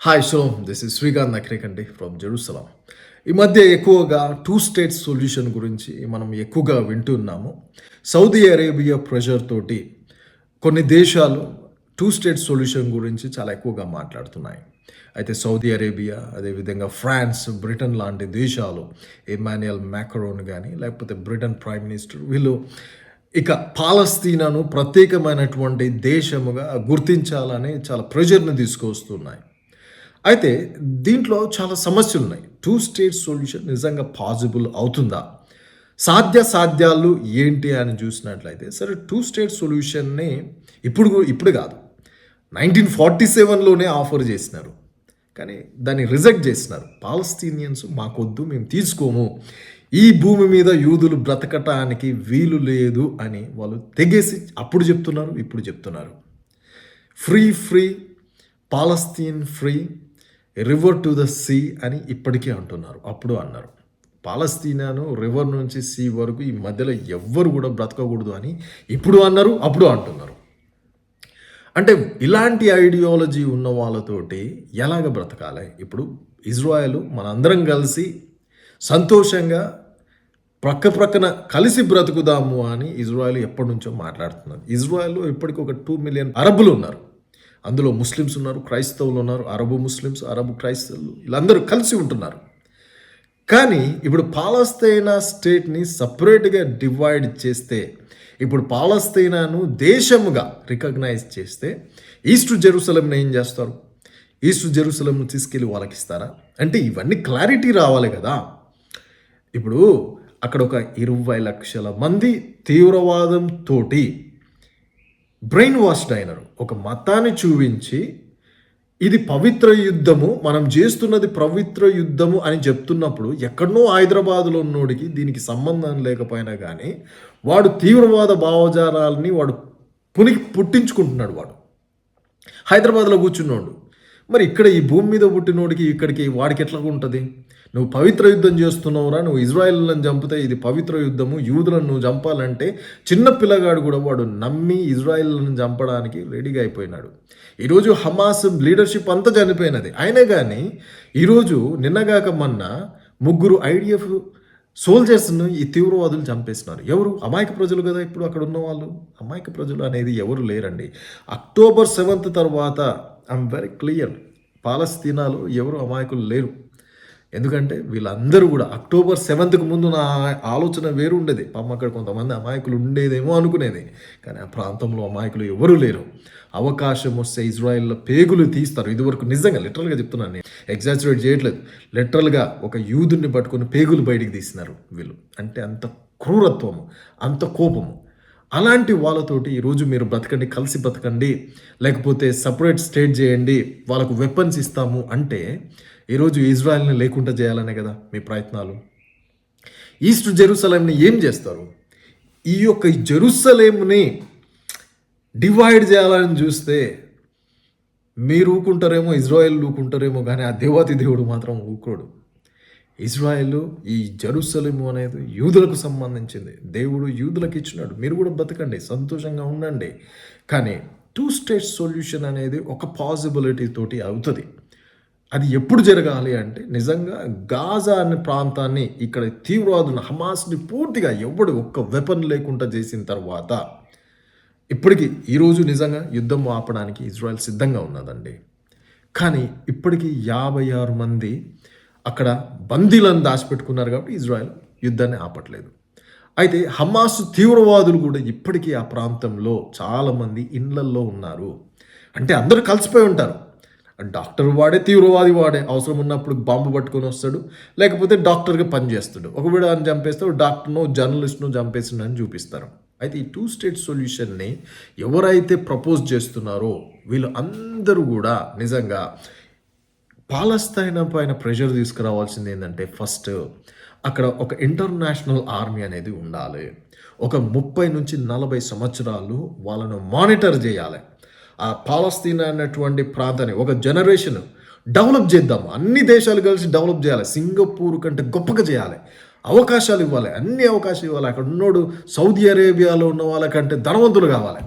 Hi so this is Srikanth Nakrekandi from Jerusalem ఈ మధ్య ఎక్కువగా టూ స్టేట్ సొల్యూషన్ గురించి మనం ఎక్కువగా వింటున్నాము సౌదీ అరేబియా ప్రెషర్ తోటి కొన్ని దేశాలు టూ స్టేట్ సొల్యూషన్ గురించి చాలా ఎక్కువగా మాట్లాడుతున్నాయి. అయితే సౌదీ అరేబియా అదేవిధంగా ఫ్రాన్స్ బ్రిటన్ లాంటి దేశాలు ఎమాన్యుయల్ మ్యాక్రోన్ కానీ లేకపోతే బ్రిటన్ ప్రైమ్ మినిస్టర్ వీళ్ళు ఇక పాలస్తీనాను ప్రత్యేకమైనటువంటి దేశముగా గుర్తించాలని చాలా ప్రెషర్ని తీసుకొస్తున్నాయి. అయితే దీంట్లో చాలా సమస్యలు ఉన్నాయి. టూ స్టేట్ సొల్యూషన్ నిజంగా పాసిబుల్ అవుతుందా? సాధ్య సాధ్యాలు ఏంటి అని చూసినట్లయితే సరే టూ స్టేట్ సొల్యూషన్ని ఇప్పుడు ఇప్పుడు కాదు. నైన్టీన్ ఫార్టీ సెవెన్లోనే ఆఫర్ చేసినారు. కానీ దాన్ని రిజెక్ట్ చేసినారు. పాలస్తీనియన్స్ మాకొద్దు మేము తీసుకోము. ఈ భూమి మీద యూదులు బ్రతకటానికి వీలు లేదు అని వాళ్ళు తెగేసి అప్పుడు చెప్తున్నారు ఇప్పుడు చెప్తున్నారు. Free free Palestine free river to the sea అని ఇప్పటికే అంటున్నారు. అప్పుడు అన్నారు. పాలస్తీనాను రివర్ నుంచి సీ వరకు ఈ మధ్యలో ఎవ్వరు కూడా బ్రతకకూడదు అని ఇప్పుడు అన్నారు అప్పుడు అంటున్నారు. అంటే ఇలాంటి ఐడియాలజీ ఉన్న వాళ్ళతోటి ఎలాగ బ్రతకాలి? ఇప్పుడు ఇజ్రాయెల్ మనందరం కలిసి సంతోషంగా ప్రక్క ప్రక్కన కలిసి బ్రతుకుదాము అని ఇజ్రాయెల్ ఎప్పటి నుంచో మాట్లాడుతున్నారు. ఇజ్రాయెల్లో ఇప్పటికి ఒక టూ మిలియన్ అరబులు ఉన్నారు. అందులో ముస్లిమ్స్ ఉన్నారు క్రైస్తవులు ఉన్నారు అరబు ముస్లిమ్స్ అరబు క్రైస్తవులు వీళ్ళందరూ కలిసి ఉంటున్నారు. కానీ ఇప్పుడు పాలస్తీనా స్టేట్ని సపరేట్గా డివైడ్ చేస్తే ఇప్పుడు పాలస్తీనాను దేశముగా రికగ్నైజ్ చేస్తే ఈస్ట్ జెరూసలంని ఏం చేస్తారు? ఈస్ట్ జెరూసలంను తీసుకెళ్ళి వాళ్ళకి ఇస్తారా? అంటే ఇవన్నీ క్లారిటీ రావాలి కదా. ఇప్పుడు అక్కడ ఒక ఇరవై లక్షల మంది తీవ్రవాదం తోటి బ్రెయిన్ వాష్డ్ అయినారు ఒక మతాన్ని చూపించి ఇది పవిత్ర యుద్ధము మనం చేస్తున్నది పవిత్ర యుద్ధము అని చెప్తున్నప్పుడు ఎక్కడనో హైదరాబాద్లో ఉన్నోడికి దీనికి సంబంధం లేకపోయినా కానీ వాడు తీవ్రవాద భావజాలాలని వాడు పునికి పుట్టించుకుంటున్నాడు వాడు. హైదరాబాద్లో కూర్చున్నాడు. మరి ఇక్కడ ఈ భూమి మీద పుట్టినోడికి ఇక్కడికి వాడికి ఎట్లా ఉంటుంది? నువ్వు పవిత్ర యుద్ధం చేస్తున్నావురా నువ్వు ఇజ్రాయెల్లను చంపితే ఇది పవిత్ర యుద్ధము యూదులను నువ్వు చంపాలంటే చిన్న పిల్లగాడు కూడా వాడు నమ్మి ఇజ్రాయిల్లను చంపడానికి రెడీగా అయిపోయినాడు. ఈరోజు హమాస్ లీడర్షిప్ అంతా చనిపోయినది. అయినా కానీ ఈరోజు నిన్నగాక మొన్న ముగ్గురు ఐడిఎఫ్ సోల్జర్స్ను ఈ తీవ్రవాదులు చంపేస్తున్నారు ఎవరు? అమాయక ప్రజలు కదా ఇప్పుడు అక్కడ ఉన్న వాళ్ళు అమాయక ప్రజలు అనేది ఎవరు లేరండి. అక్టోబర్ సెవెంత్ తర్వాత ఐఎమ్ వెరీ క్లియర్ పాలస్తీనాలో ఎవరు అమాయకులు లేరు. ఎందుకంటే వీళ్ళందరూ కూడా అక్టోబర్ సెవెంత్కి ముందు నా ఆలోచన వేరు ఉండేది. పాపం అక్కడ కొంతమంది అమాయకులు ఉండేదేమో అనుకునేది. కానీ ఆ ప్రాంతంలో అమాయకులు ఎవరూ లేరు. అవకాశం వస్తే ఇజ్రాయెల్లో పేగులు తీస్తారు. ఇదివరకు నిజంగా లిటరల్గా చెప్తున్నాను నేను. ఎగ్జాచురేట్ చేయట్లేదు. లిటరల్గా ఒక యూదుని పట్టుకొని పేగులు బయటికి తీసినారు వీళ్ళు. అంటే అంత క్రూరత్వము అంత కోపము. అలాంటి వాళ్ళతోటి ఈరోజు మీరు బ్రతకండి కలిసి బ్రతకండి లేకపోతే సపరేట్ స్టేట్ చేయండి వాళ్ళకు వెపన్స్ ఇస్తాము అంటే ఈరోజు ఇజ్రాయెల్ని లేకుండా చేయాలనే కదా మీ ప్రయత్నాలు. ఈస్ట్ జెరూసలేంని ఏం చేస్తారు? ఈ యొక్క జెరూసలేంని డివైడ్ చేయాలని చూస్తే మీరు ఊకుంటారేమో ఇజ్రాయెల్ ఊకుంటారేమో కానీ ఆ దేవాతి దేవుడు మాత్రం ఊకోడు. ఇజ్రాయెల్ ఈ జెరూసలేము అనేది యూదులకు సంబంధించింది. దేవుడు యూదులకు ఇచ్చినాడు. మీరు కూడా బతకండి సంతోషంగా ఉండండి. కానీ టూ స్టేట్ సొల్యూషన్ అనేది ఒక పాసిబిలిటీ తోటి అవుతుంది. అది ఎప్పుడు జరగాలి అంటే నిజంగా గాజా అనే ప్రాంతాన్ని ఇక్కడ తీవ్రవాదులు హమాస్ని పూర్తిగా ఎవడు ఒక్క వెపన్ లేకుండా చేసిన తర్వాత ఇప్పటికీ ఈరోజు నిజంగా యుద్ధం ఆపడానికి ఇజ్రాయెల్ సిద్ధంగా ఉన్నదండి. కానీ ఇప్పటికీ యాభై ఆరు మంది అక్కడ బందీలను దాచిపెట్టుకున్నారు కాబట్టి ఇజ్రాయెల్ యుద్ధాన్ని ఆపట్లేదు. అయితే హమాస్ తీవ్రవాదులు కూడా ఇప్పటికీ ఆ ప్రాంతంలో చాలామంది ఇండ్లల్లో ఉన్నారు. అంటే అందరూ కలిసిపోయి ఉంటారు. డాక్టర్ వాడే తీవ్రవాది వాడే అవసరం ఉన్నప్పుడు బాంబు పట్టుకొని వస్తాడు లేకపోతే డాక్టర్గా పనిచేస్తాడు ఒకవేళ అని చంపేస్తాడు డాక్టర్ను జర్నలిస్ట్ను చంపేసిండు అని చూపిస్తారు. అయితే ఈ టూ స్టేట్ సొల్యూషన్ని ఎవరైతే ప్రపోజ్ చేస్తున్నారో వీళ్ళు అందరూ కూడా నిజంగా పాలస్తీనా పైన ప్రెషర్ తీసుకురావాల్సింది ఏంటంటే ఫస్ట్ అక్కడ ఒక ఇంటర్నేషనల్ ఆర్మీ అనేది ఉండాలి. ఒక ముప్పై నుంచి నలభై సంవత్సరాలు వాళ్ళను మానిటర్ చేయాలి. ఆ పాలస్తీనా అనేటువంటి ప్రాంతాన్ని ఒక జనరేషన్ డెవలప్ చేద్దాం అన్ని దేశాలు కలిసి డెవలప్ చేయాలి. సింగపూర్ కంటే గొప్పగా చేయాలి. అవకాశాలు ఇవ్వాలి. అన్ని అవకాశాలు ఇవ్వాలి. అక్కడ ఉన్నోడు సౌదీ అరేబియాలో ఉన్న వాళ్ళకంటే ధనవంతులు కావాలి.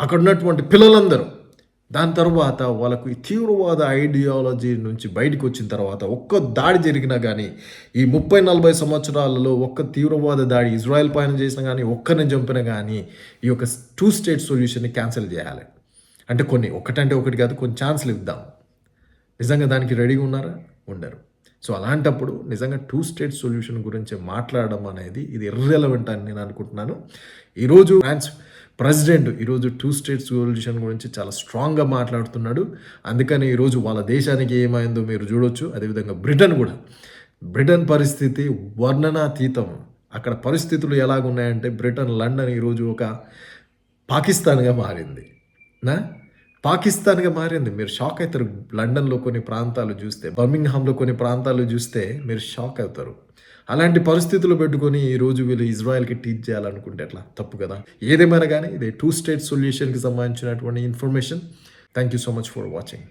అక్కడ ఉన్నటువంటి పిల్లలందరూ దాని తర్వాత వాళ్ళకు ఈ తీవ్రవాద ఐడియాలజీ నుంచి బయటకు వచ్చిన తర్వాత ఒక్క దాడి జరిగినా కానీ ఈ ముప్పై నలభై సంవత్సరాలలో ఒక్క తీవ్రవాద దాడి ఇజ్రాయెల్ పైన చేసినా కానీ ఒక్కరిని చంపినా కానీ ఈ యొక్క టూ స్టేట్ సొల్యూషన్ని క్యాన్సిల్ చేయాలి. అంటే కొన్ని ఒకటంటే ఒకటి కాదు కొన్ని ఛాన్స్లు ఇద్దాం. నిజంగా దానికి రెడీగా ఉన్నారా? ఉండరు. సో అలాంటప్పుడు నిజంగా టూ స్టేట్ సొల్యూషన్ గురించి మాట్లాడడం అనేది ఇది ఇర్రెలవెంట్ అని నేను అనుకుంటున్నాను. ఈరోజు ఫ్రాన్స్ ప్రెసిడెంట్ ఈరోజు టూ స్టేట్ సొల్యూషన్ గురించి చాలా స్ట్రాంగ్గా మాట్లాడుతున్నాడు. అందుకని ఈరోజు వాళ్ళ దేశానికి ఏమైందో మీరు చూడొచ్చు. అదేవిధంగా బ్రిటన్ కూడా. బ్రిటన్ పరిస్థితి వర్ణనాతీతం. అక్కడ పరిస్థితులు ఎలాగున్నాయంటే బ్రిటన్ లండన్ ఈరోజు ఒక పాకిస్తాన్గా మారింది. నా? పాకిస్తాన్గా మారింది. మీరు షాక్ అవుతారు. లండన్లో కొన్ని ప్రాంతాలు చూస్తే బర్మింగ్హామ్లో కొన్ని ప్రాంతాలు చూస్తే మీరు షాక్ అవుతారు. అలాంటి పరిస్థితులు పెట్టుకొని ఈ రోజు వీళ్ళు ఇజ్రాయెల్కి టీచ్ చేయాలనుకుంటే ఎట్లా? తప్పు కదా. ఏదేమైనా కానీ ఇది టూ స్టేట్ సొల్యూషన్కి సంబంధించినటువంటి information thank you so much for watching